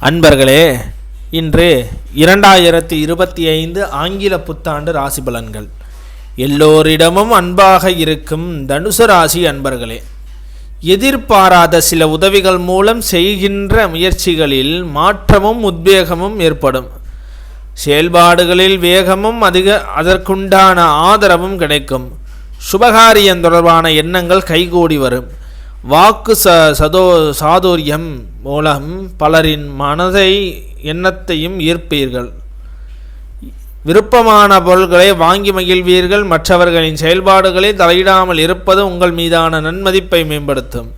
அன்பர்களே இன்று இரண்டாயிரத்தி இருபத்தி ஐந்து ஆங்கில புத்தாண்டு ராசி பலன்கள் எல்லோரிடமும் அன்பாக இருக்கும் தனுசு ராசி அன்பர்களே எதிர்பாராத சில உதவிகள் மூலம் செய்கின்ற முயற்சிகளில் மாற்றமும் உத்வேகமும் ஏற்படும். செயல்பாடுகளில் வேகமும் அதிக அதற்குண்டான ஆதரவும் கிடைக்கும். சுபகாரியம் தொடர்பான எண்ணங்கள் கைகூடி வரும். வாக்கு ச சதோ சாதுரியம் மூலம் பலரின் மனதை எண்ணத்தையும் ஈர்ப்பீர்கள். விருப்பமான பொருள்களை வாங்கி மகிழ்வீர்கள். மற்றவர்களின் செயல்பாடுகளை தலையிடாமல் இருப்பது உங்கள் மீதான நன்மதிப்பை மேம்படுத்தும்.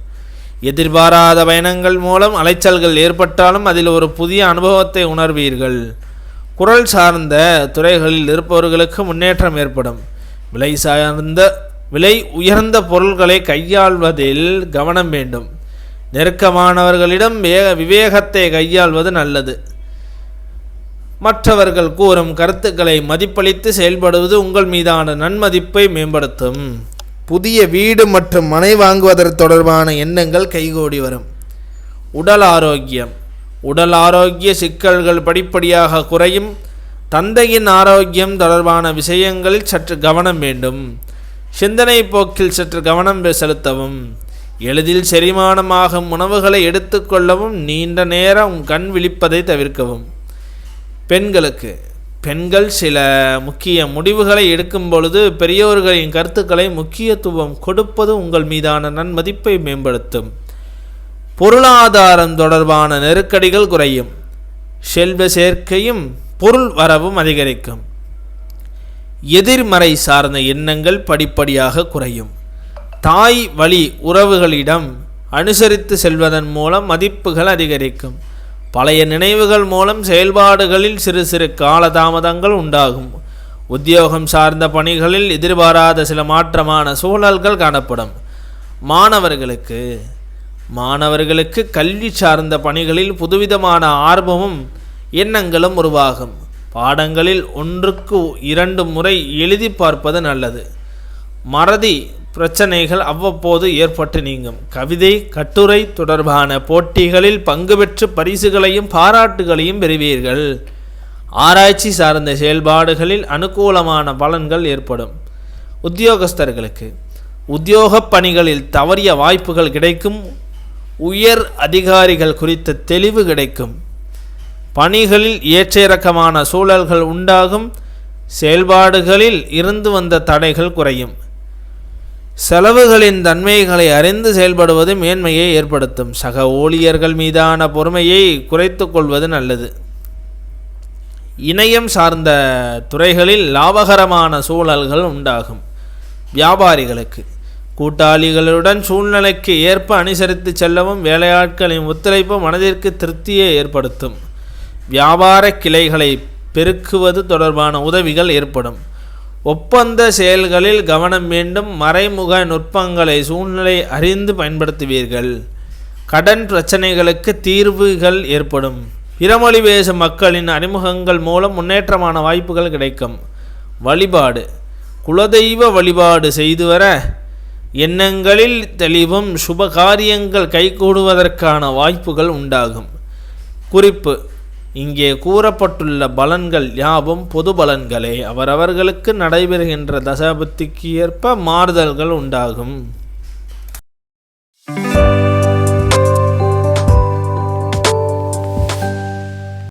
எதிர்பாராத பயணங்கள் மூலம் அலைச்சல்கள் ஏற்பட்டாலும் அதில் ஒரு புதிய அனுபவத்தை உணர்வீர்கள். குரல் சார்ந்த துறைகளில் இருப்பவர்களுக்கு முன்னேற்றம் ஏற்படும். விலை சார்ந்த விலை உயர்ந்த பொருள்களை கையாள்வதில் கவனம் வேண்டும். நெருக்கமானவர்களிடம் வேக விவேகத்தை கையாள்வது நல்லது. மற்றவர்கள் கூறும் கருத்துக்களை மதிப்பளித்து செயல்படுவது உங்கள் மீதான நன்மதிப்பை மேம்படுத்தும். புதிய வீடு மற்றும் மனை வாங்குவதற்கு தொடர்பான எண்ணங்கள் கைகூடி வரும். உடல் ஆரோக்கியம். உடல் ஆரோக்கிய சிக்கல்கள் படிப்படியாக குறையும். தந்தையின் ஆரோக்கியம் தொடர்பான விஷயங்களில் சற்று கவனம் வேண்டும். சிந்தனை போக்கில் சற்று கவனம் செலுத்தவும் எளிதில் செரிமானமாகும் உணவுகளை எடுத்துக்கொள்ளவும் நீண்ட நேரம் கண் விழிப்பதை தவிர்க்கவும். பெண்களுக்கு பெண்கள் சில முக்கிய முடிவுகளை எடுக்கும் பொழுது பெரியோர்களின் கருத்துக்களை முக்கியத்துவம் கொடுப்பது உங்கள் மீதான நன்மதிப்பை மேம்படுத்தும். பொருளாதாரம் தொடர்பான நெருக்கடிகள் குறையும். செல்வ சேர்க்கையும் பொருள் வரவும் அதிகரிக்கும். எதிர்மறை சார்ந்த எண்ணங்கள் படிப்படியாக குறையும். தாய் வழி உறவுகளிடம் அனுசரித்து செல்வதன் மூலம் மதிப்புகள் அதிகரிக்கும். பழைய நினைவுகள் மூலம் செயல்பாடுகளில் சிறு சிறு காலதாமதங்கள் உண்டாகும். உத்தியோகம் சார்ந்த பணிகளில் எதிர்பாராத சில மாற்றமான சூழல்கள் காணப்படும். மாணவர்களுக்கு மாணவர்களுக்கு கல்வி சார்ந்த பணிகளில் புதுவிதமான ஆர்வமும் எண்ணங்களும் உருவாகும். பாடங்களில் ஒன்றுக்கு இரண்டு முறை எழுதி பார்ப்பது நல்லது. மறதி பிரச்சனைகள் அவ்வப்போது ஏற்பட்டு நீங்கும். கவிதை கட்டுரை தொடர்பான போட்டிகளில் பங்கு பெற்று பரிசுகளையும் பாராட்டுகளையும் பெறுவீர்கள். ஆராய்ச்சி சார்ந்த செயல்பாடுகளில் அனுகூலமான பலன்கள் ஏற்படும். உத்தியோகஸ்தர்களுக்கு உத்தியோக பணிகளில் தவறிய வாய்ப்புகள் கிடைக்கும். உயர் அதிகாரிகள் குறித்த தெளிவு கிடைக்கும். பணிகளில் ஏற்ற இறக்கமான சூழல்கள் உண்டாகும் செயல்பாடுகளில் இருந்து வந்த தடைகள் குறையும். செலவுகளின் தன்மைகளை அறிந்து செயல்படுவது மேன்மையை ஏற்படுத்தும். சக ஊழியர்கள் மீதான பொறுமையை குறைத்து கொள்வது நல்லது. இணையம் சார்ந்த துறைகளில் லாபகரமான சூழல்கள் உண்டாகும். வியாபாரிகளுக்கு கூட்டாளிகளுடன் சூழ்நிலைக்கு ஏற்ப அனுசரித்து செல்லவும் வேலையாட்களின் ஒத்துழைப்பு மனதிற்கு திருப்தியை ஏற்படுத்தும். வியாபார கிளைகளை பெருக்குவது தொடர்பான உதவிகள் ஏற்படும். ஒப்பந்த செயல்களில் கவனம் வேண்டும். மறைமுக நுட்பங்களை சூழ்நிலை அறிந்து பயன்படுத்துவீர்கள். கடன் பிரச்சனைகளுக்கு தீர்வுகள் ஏற்படும். பிறமொழி பேச மக்களின் அறிமுகங்கள் மூலம் முன்னேற்றமான வாய்ப்புகள் கிடைக்கும். வழிபாடு. குலதெய்வ வழிபாடு செய்து வர எண்ணங்களில் தெளிவும் சுபகாரியங்கள் கைகூடுவதற்கான வாய்ப்புகள் உண்டாகும். குறிப்பு. இங்கே கூறப்பட்டுள்ள பலன்கள் யாவும் பொது பலன்களே. அவரவர்களுக்கு நடைபெறுகின்ற தசாபத்திக்கு ஏற்ப மாறுதல்கள் உண்டாகும்.